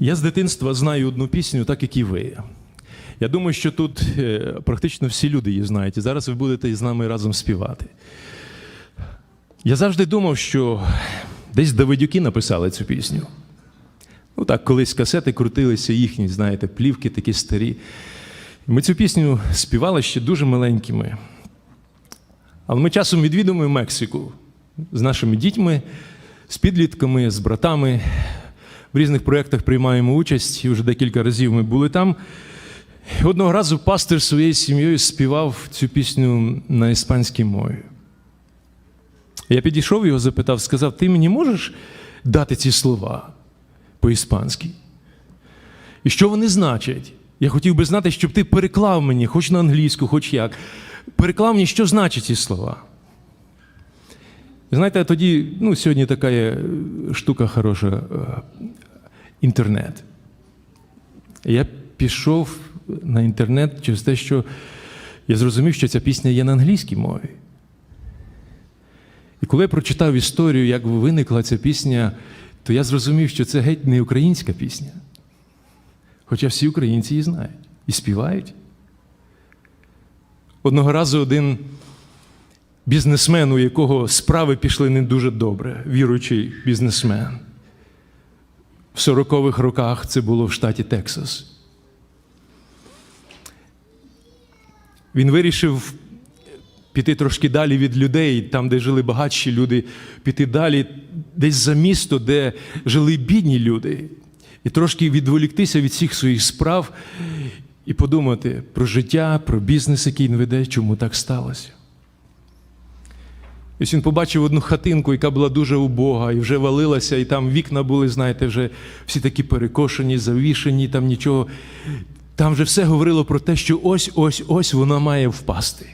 Я з дитинства знаю одну пісню, так як і ви. Я думаю, що тут е, практично всі люди її знають, і зараз ви будете з нами разом співати. Я завжди думав, що десь Давидюки написали цю пісню. Ну так, колись касети крутилися їхні, знаєте, плівки такі старі. Ми цю пісню співали ще дуже маленькими. Але ми часом відвідуємо Мексику з нашими дітьми, з підлітками, з братами. В різних проєктах приймаємо участь, і вже декілька разів ми були там. Одного разу пастир своєю сім'єю співав цю пісню на іспанській мові. Я підійшов його, запитав, сказав: ти мені можеш дати ці слова по-іспанськи? І що вони значать? Я хотів би знати, щоб ти переклав мені, хоч на англійську, хоч як. Переклав мені, що значать ці слова. Знаєте, тоді, ну, сьогодні така є штука хороша інтернет. Я пішов на інтернет через те, що я зрозумів, що ця пісня є на англійській мові. І коли я прочитав історію, як виникла ця пісня, то я зрозумів, що це геть не українська пісня. Хоча всі українці її знають і співають. Одного разу один бізнесмен, у якого справи пішли не дуже добре, віруючий бізнесмен. В 40-х роках це було в штаті Тексас. Він вирішив піти трошки далі від людей, там, де жили багатші люди, піти далі, десь за місто, де жили бідні люди, і трошки відволіктися від всіх своїх справ і подумати про життя, про бізнес, який він веде, чому так сталося. І ось він побачив одну хатинку, яка була дуже убога, і вже валилася, і там вікна були, знаєте, вже всі такі перекошені, завішені, там нічого. Там вже все говорило про те, що ось ось ось вона має впасти.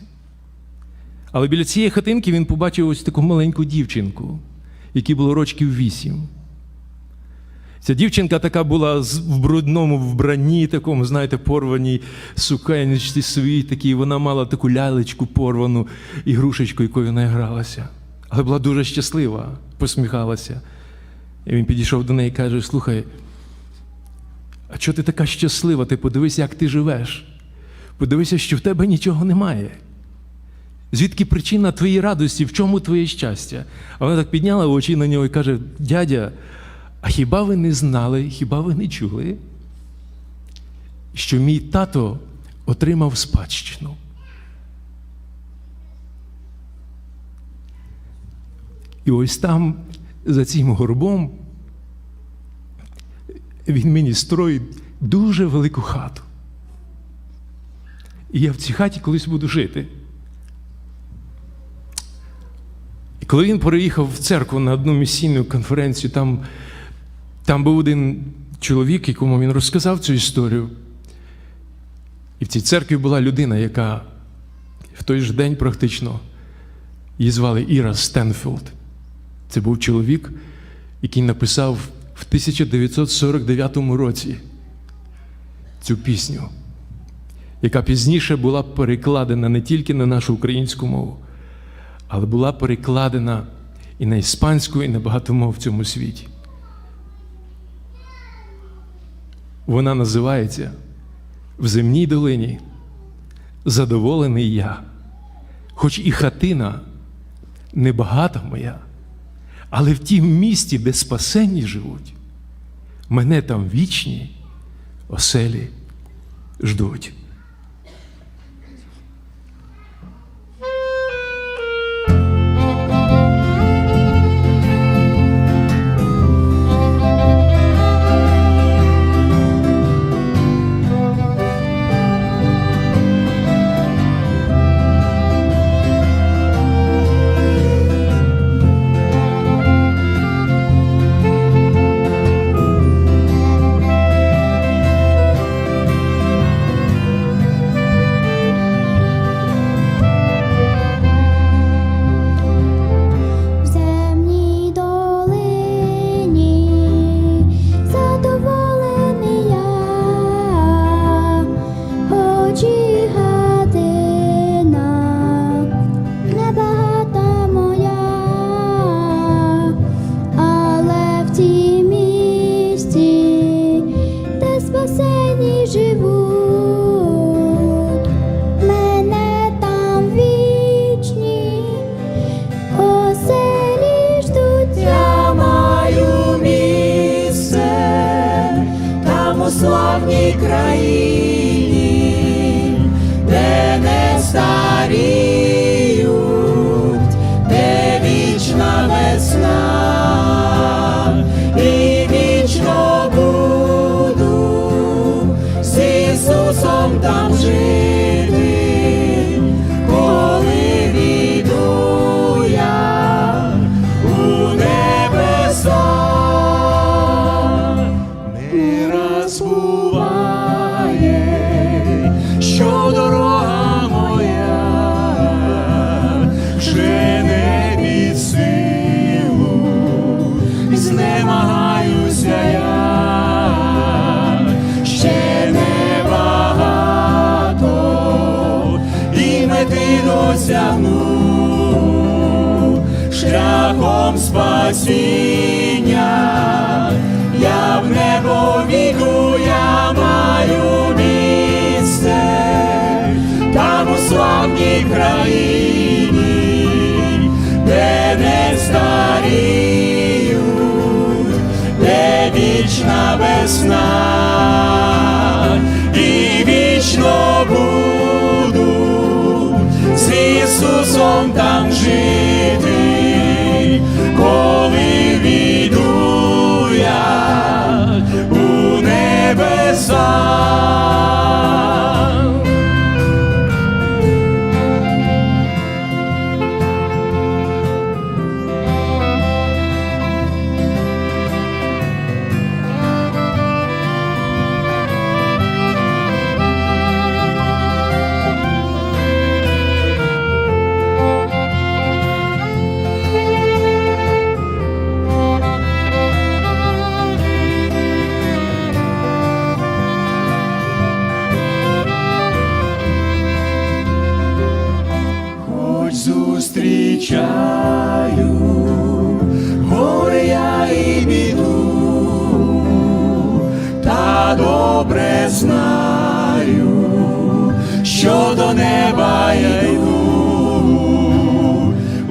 Але біля цієї хатинки він побачив ось таку маленьку дівчинку, якій було рочків вісім. Ця дівчинка така була в брудному вбранні, такому, знаєте, порваній сукенечці своїй такій. Вона мала таку лялечку порвану ігрушечку, якою вона гралася. Але була дуже щаслива, посміхалася. І він підійшов до неї і каже: Слухай, а чого ти така щаслива? Ти подивися, як ти живеш. Подивися, що в тебе нічого немає. Звідки причина твоєї радості, в чому твоє щастя? А вона так підняла очі на нього і каже: дядя, а хіба ви не знали, хіба ви не чули, що мій тато отримав спадщину? І ось там, за цим горбом, він мені строїть дуже велику хату. І я в цій хаті колись буду жити. І коли він переїхав в церкву на одну місійну конференцію, там, там був один чоловік, якому він розказав цю історію. І в цій церкві була людина, яка в той же день практично її звали Іра Стенфілд. Це був чоловік, який написав в 1949 році цю пісню, яка пізніше була перекладена не тільки на нашу українську мову, але була перекладена і на іспанську, і на багато мов в цьому світі. Вона називається В земній долині задоволений я, хоч і хатина небагата моя, але в тім місті, де спасенні живуть, мене там вічні оселі ждуть. de знемагаюся я, ще небагато і мети досягну. Шляхом спасіння, я в небо віку, я маю місце, там у славній країні, весна, зустрічаю. Горе я і біду, та добре знаю, що до неба я йду,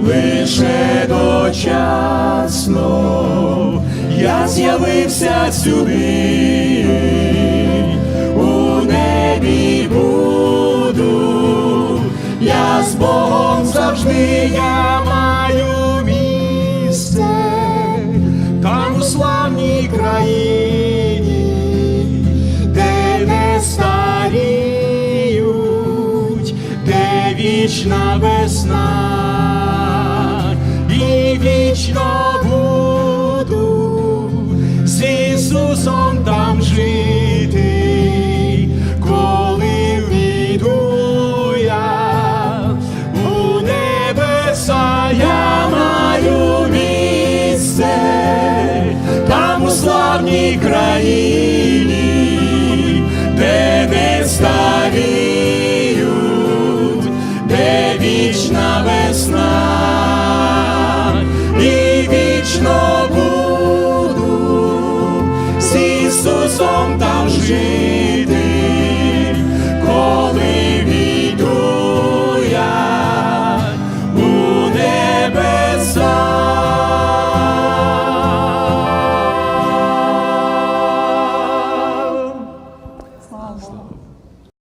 лише дочасно я з'явився сюди, завжди я маю місце, там у славній країні, де не старіють, де вічна весна, і вічно буду з Ісусом там жити,